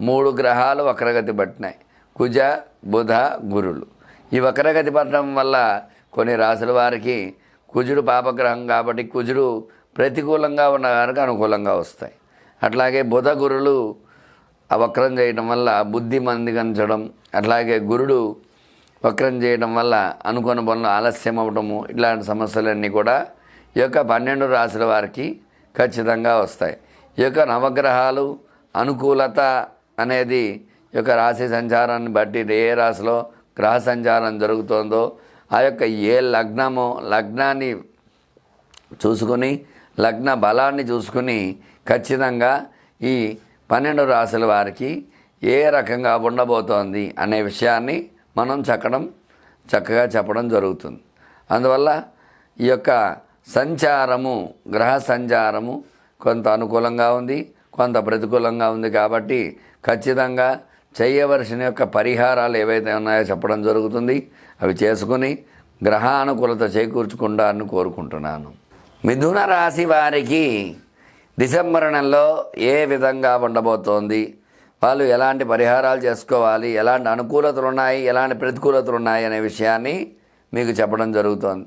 మూడు గ్రహాలు వక్రగతి పట్టినాయి. కుజ బుధ గురులు. ఈ వక్రగతి పట్టడం వల్ల కొన్ని రాశుల వారికి కుజుడు పాపగ్రహం కాబట్టి కుజుడు ప్రతికూలంగా ఉన్న వారికి అనుకూలంగా వస్తాయి. అట్లాగే బుధ గురులు ఆ వక్రం చేయడం వల్ల బుద్ధి మందిగించడం అట్లాగే గురుడు వక్రం చేయడం వల్ల అనుకున్న పనులు ఆలస్యం అవ్వడము ఇట్లాంటి సమస్యలన్నీ కూడా ఈ యొక్క పన్నెండు రాశుల వారికి ఖచ్చితంగా వస్తాయి. ఈ యొక్క నవగ్రహాలు అనుకూలత అనేది ఈ యొక్క రాశి సంచారాన్ని బట్టి ఏ రాశిలో గ్రహ సంచారం జరుగుతుందో ఆ యొక్క ఏ లగ్నమో లగ్నాన్ని చూసుకుని లగ్న బలాన్ని చూసుకుని ఖచ్చితంగా ఈ పన్నెండు రాశుల వారికి ఏ రకంగా ఉండబోతోంది అనే విషయాన్ని మనం చక్కడం చక్కగా చెప్పడం జరుగుతుంది. అందువల్ల ఈ యొక్క సంచారము గ్రహ సంచారము కొంత అనుకూలంగా ఉంది కొంత ప్రతికూలంగా ఉంది కాబట్టి ఖచ్చితంగా చేయవలసిన యొక్క పరిహారాలు ఏవైతే ఉన్నాయో చెప్పడం జరుగుతుంది. అవి చేసుకుని గ్రహానుకూలత చేకూర్చుకుంటారని కోరుకుంటున్నాను. మిథున రాశి వారికి డిసెంబర్ నెలలో ఏ విధంగా ఉండబోతోంది? వాళ్ళు ఎలాంటి పరిహారాలు చేసుకోవాలి? ఎలాంటి అనుకూలతలు ఉన్నాయి? ఎలాంటి ప్రతికూలతలు ఉన్నాయి అనే విషయాన్ని మీకు చెప్పడం జరుగుతోంది.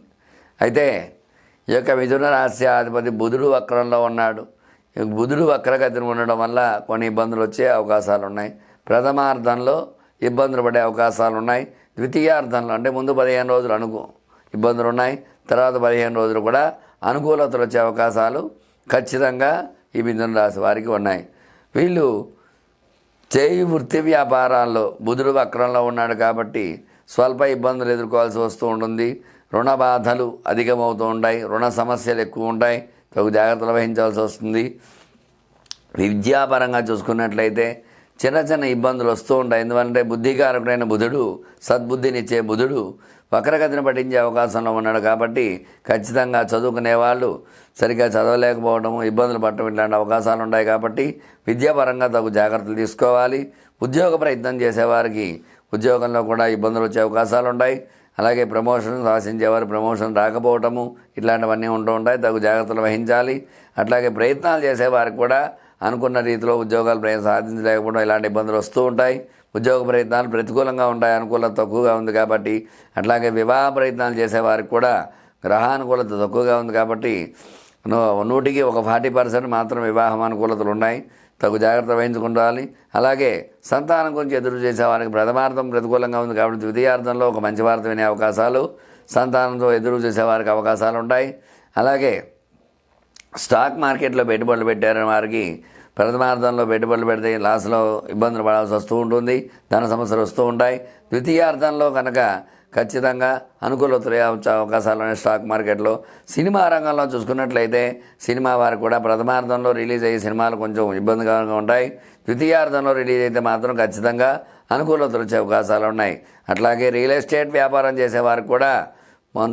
అయితే ఈ యొక్క మిథున రాశి అధిపతి బుధుడు వక్రంలో ఉన్నాడు. బుధుడు వక్రగతిని ఉండడం వల్ల కొన్ని ఇబ్బందులు వచ్చే అవకాశాలు ఉన్నాయి ప్రథమార్థంలో ఇబ్బందులు పడే అవకాశాలు ఉన్నాయి ద్వితీయార్థంలో అంటే ముందు పదిహేను రోజులు అనుకో ఇబ్బందులు ఉన్నాయి తర్వాత పదిహేను రోజులు కూడా అనుకూలతలు వచ్చే అవకాశాలు ఖచ్చితంగా ఈ మిథున రాశి వారికి ఉన్నాయి. వీళ్ళు చేయి వృత్తి వ్యాపారాల్లో బుధుడు వక్రంలో ఉన్నాడు కాబట్టి స్వల్ప ఇబ్బందులు ఎదుర్కోవాల్సి వస్తూ ఉంటుంది. రుణ బాధలు అధికమవుతూ ఉంటాయి. రుణ సమస్యలు ఎక్కువ ఉంటాయి. తగు జాగ్రత్తలు వహించాల్సి వస్తుంది. విద్యాపరంగా చూసుకున్నట్లయితే చిన్న చిన్న ఇబ్బందులు వస్తూ ఉంటాయి. ఎందుకంటే బుద్ధికారకుడైన బుధుడు సద్బుద్ధినిచ్చే బుధుడు వక్రగతిని పట్టించే అవకాశంలో ఉన్నాడు కాబట్టి ఖచ్చితంగా చదువుకునే వాళ్ళు సరిగ్గా చదవలేకపోవడం ఇబ్బందులు పడటం ఇట్లాంటి అవకాశాలు ఉన్నాయి కాబట్టి విద్యాపరంగా తగు జాగ్రత్తలు తీసుకోవాలి. ఉద్యోగ ప్రయత్నం చేసేవారికి ఉద్యోగంలో కూడా ఇబ్బందులు వచ్చే అవకాశాలు ఉంటాయి. అలాగే ప్రమోషన్ ఆశించేవారు ప్రమోషన్ రాకపోవటము ఇట్లాంటివన్నీ ఉంటూ ఉంటాయి. తగు జాగ్రత్తలు వహించాలి. అట్లాగే ప్రయత్నాలు చేసేవారికి కూడా అనుకున్న రీతిలో ఉద్యోగాలు ప్రయత్నం సాధించలేకపోవడం ఇలాంటి ఇబ్బందులు వస్తూ ఉంటాయి. ఉద్యోగ ప్రయత్నాలు ప్రతికూలంగా ఉంటాయి. అనుకూలత తక్కువగా ఉంది కాబట్టి అట్లాగే వివాహ ప్రయత్నాలు చేసేవారికి కూడా గ్రహానుకూలత తక్కువగా ఉంది కాబట్టి నూటికి ఒక ఫార్టీ పర్సెంట్ మాత్రం వివాహం అనుకూలతలు ఉన్నాయి. తగు జాగ్రత్త వహించుకుండాలి. అలాగే సంతానం గురించి ఎదురు చేసే వారికి ప్రథమార్థం ప్రతికూలంగా ఉంది కాబట్టి ద్వితీయార్థంలో ఒక మంచి వార్త వినే అవకాశాలు సంతానంతో ఎదురు చేసే వారికి అవకాశాలు ఉంటాయి. అలాగే స్టాక్ మార్కెట్లో పెట్టుబడులు పెట్టారని వారికి ప్రథమార్థంలో పెట్టుబడులు పెడితే లాస్లో ఇబ్బందులు పడాల్సి వస్తూ ఉంటుంది ధన సమస్యలు వస్తూ ఉంటాయి. ద్వితీయార్థంలో కనుక ఖచ్చితంగా అనుకూలతలు అవకాశాలు ఉన్నాయి స్టాక్ మార్కెట్లో. సినిమా రంగంలో చూసుకున్నట్లయితే సినిమా వారు కూడా ప్రథమార్థంలో రిలీజ్ అయ్యే సినిమాలు కొంచెం ఇబ్బందికరంగా ఉంటాయి. ద్వితీయార్థంలో రిలీజ్ అయితే మాత్రం ఖచ్చితంగా అనుకూలతలు వచ్చే అవకాశాలు ఉన్నాయి. అట్లాగే రియల్ ఎస్టేట్ వ్యాపారం చేసేవారు కూడా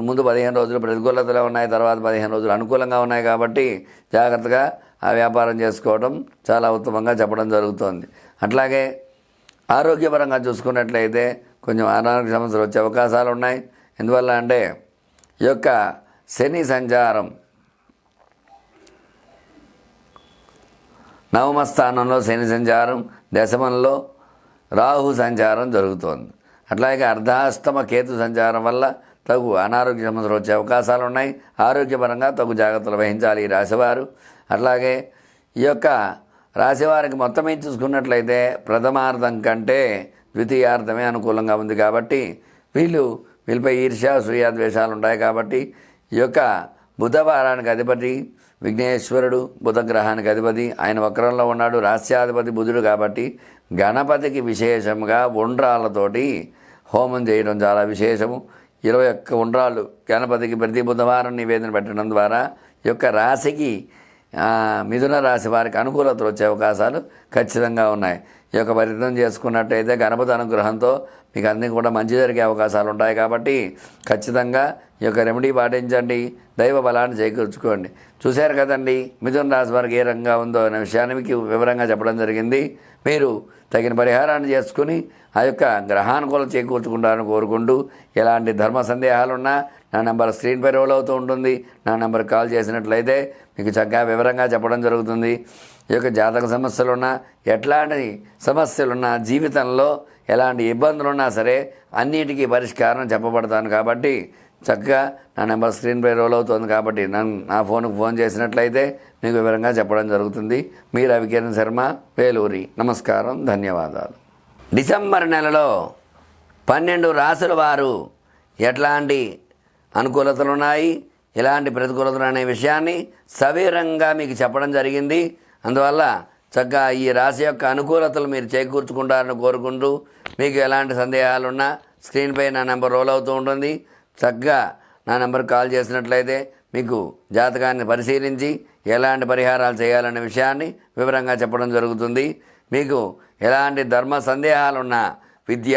ముందు పదిహేను రోజులు ప్రతికూలతలు ఉన్నాయి తర్వాత పదిహేను రోజులు అనుకూలంగా ఉన్నాయి కాబట్టి జాగ్రత్తగా ఆ వ్యాపారం చేసుకోవడం చాలా ఉత్తమంగా చెప్పడం జరుగుతుంది. అట్లాగే ఆరోగ్యపరంగా చూసుకున్నట్లయితే కొంచెం అనారోగ్య సమస్యలు వచ్చే అవకాశాలు ఉన్నాయి. ఎందువల్ల అంటే ఈ యొక్క శని సంచారం నవమ స్థానంలో శని సంచారం దశమంలో రాహు సంచారం జరుగుతోంది. అట్లాగే అర్ధాష్టమ కేతు సంచారం వల్ల తగు అనారోగ్య సమస్యలు వచ్చే అవకాశాలు ఉన్నాయి. ఆరోగ్యపరంగా తగు జాగ్రత్తలు వహించాలి ఈ రాశివారు. అట్లాగే ఈ యొక్క రాశివారికి మొత్తం ఏం చూసుకున్నట్లయితే ప్రథమార్థం కంటే ద్వితీయార్థమే అనుకూలంగా ఉంది కాబట్టి వీళ్ళు వీళ్ళపై ఈర్ష్య సూర్యాద్వేషాలు ఉంటాయి కాబట్టి ఈ యొక్క బుధవారానికి అధిపతి విఘ్నేశ్వరుడు బుధగ్రహానికి అధిపతి ఆయన వక్రంలో ఉన్నాడు రాస్యాధిపతి బుధుడు కాబట్టి గణపతికి విశేషంగా ఉండ్రాలతోటి హోమం చేయడం చాలా విశేషము. ఇరవై ఒక్క ఉండ్రాలు గణపతికి ప్రతి బుధవారం నివేదన పెట్టడం ద్వారా ఈ యొక్క రాశికి మిథున రాశి వారికి అనుకూలతలు వచ్చే అవకాశాలు ఖచ్చితంగా ఉన్నాయి. ఈ యొక్క పరితం చేసుకున్నట్టయితే గణపతి అనుగ్రహంతో మీకు అన్నీ కూడా మంచి జరిగే అవకాశాలు ఉంటాయి కాబట్టి ఖచ్చితంగా ఈ యొక్క రెమెడీ పాటించండి. దైవ బలాన్ని చేకూర్చుకోండి. చూశారు కదండి మిథున రాశి వారికి ఏ రంగా ఉందో అనే విషయాన్ని మీకు వివరంగా చెప్పడం జరిగింది. మీరు తగిన పరిహారాన్ని చేసుకుని ఆ యొక్క గ్రహానుకూలం చేకూర్చుకుంటారని కోరుకుంటూ ఎలాంటి ధర్మ సందేహాలున్నా నా నెంబర్ స్క్రీన్ పై రోల్ అవుతూ ఉంటుంది. నా నెంబర్ కాల్ చేసినట్లయితే మీకు చక్కగా వివరంగా చెప్పడం జరుగుతుంది. ఈ యొక్క జాతక సమస్యలున్నా ఎట్లాంటి సమస్యలున్నా జీవితంలో ఎలాంటి ఇబ్బందులున్నా సరే అన్నిటికీ పరిష్కారం చెప్పబడతాను కాబట్టి చక్కగా నా నెంబర్ స్క్రీన్ పై రోల్ అవుతుంది కాబట్టి నన్ను నా ఫోన్కి ఫోన్ చేసినట్లయితే మీకు వివరంగా చెప్పడం జరుగుతుంది. మీ రవికిరణ్ శర్మ వేలూరి. నమస్కారం ధన్యవాదాలు. డిసెంబర్ నెలలో పన్నెండు రాసుల వారు ఎట్లాంటి అనుకూలతలు ఉన్నాయి ఎలాంటి ప్రతికూలతలు అనే విషయాన్ని సవీరంగా మీకు చెప్పడం జరిగింది. అందువల్ల చక్కగా ఈ రాశి యొక్క అనుకూలతలు మీరు చేకూర్చుకుంటారని కోరుకుంటూ మీకు ఎలాంటి సందేహాలున్నా స్క్రీన్పై నా నెంబర్ రోల్ అవుతూ ఉంటుంది. చక్కగా నా నెంబర్ కాల్ చేసినట్లయితే మీకు జాతకాన్ని పరిశీలించి ఎలాంటి పరిహారాలు చేయాలనే విషయాన్ని వివరంగా చెప్పడం జరుగుతుంది. మీకు ఎలాంటి ధర్మ సందేహాలున్నా విద్య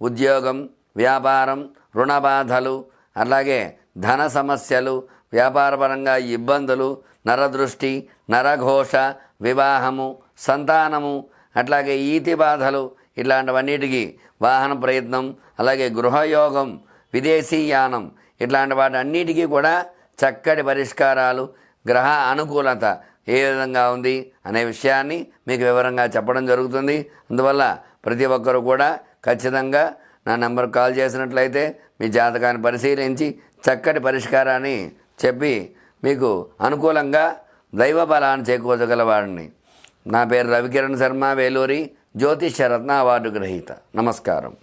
ఉద్యోగం వ్యాపారం రుణ బాధలు అలాగే ధన సమస్యలు వ్యాపారపరంగా ఇబ్బందులు నరదృష్టి నరఘోష వివాహము సంతానము అట్లాగే ఈతి బాధలు ఇట్లాంటివన్నిటికీ వాహన ప్రయత్నం అలాగే గృహయోగం విదేశీయానం ఇట్లాంటి వాటి అన్నిటికీ కూడా చక్కటి పరిష్కారాలు గ్రహ అనుకూలత ఏ విధంగా ఉంది అనే విషయాన్ని మీకు వివరంగా చెప్పడం జరుగుతుంది. అందువల్ల ప్రతి ఒక్కరూ కూడా ఖచ్చితంగా నా నెంబర్ కాల్ చేసినట్లయితే మీ జాతకాన్ని పరిశీలించి చక్కటి పరిష్కారాన్ని చెప్పి మీకు అనుకూలంగా దైవ బలాన్ని చేకూర్చగలవాడిని నా పేరు రవికిరణ్ శర్మ వేలూరి జ్యోతిష్య రత్న అవార్డు గ్రహీత. నమస్కారం.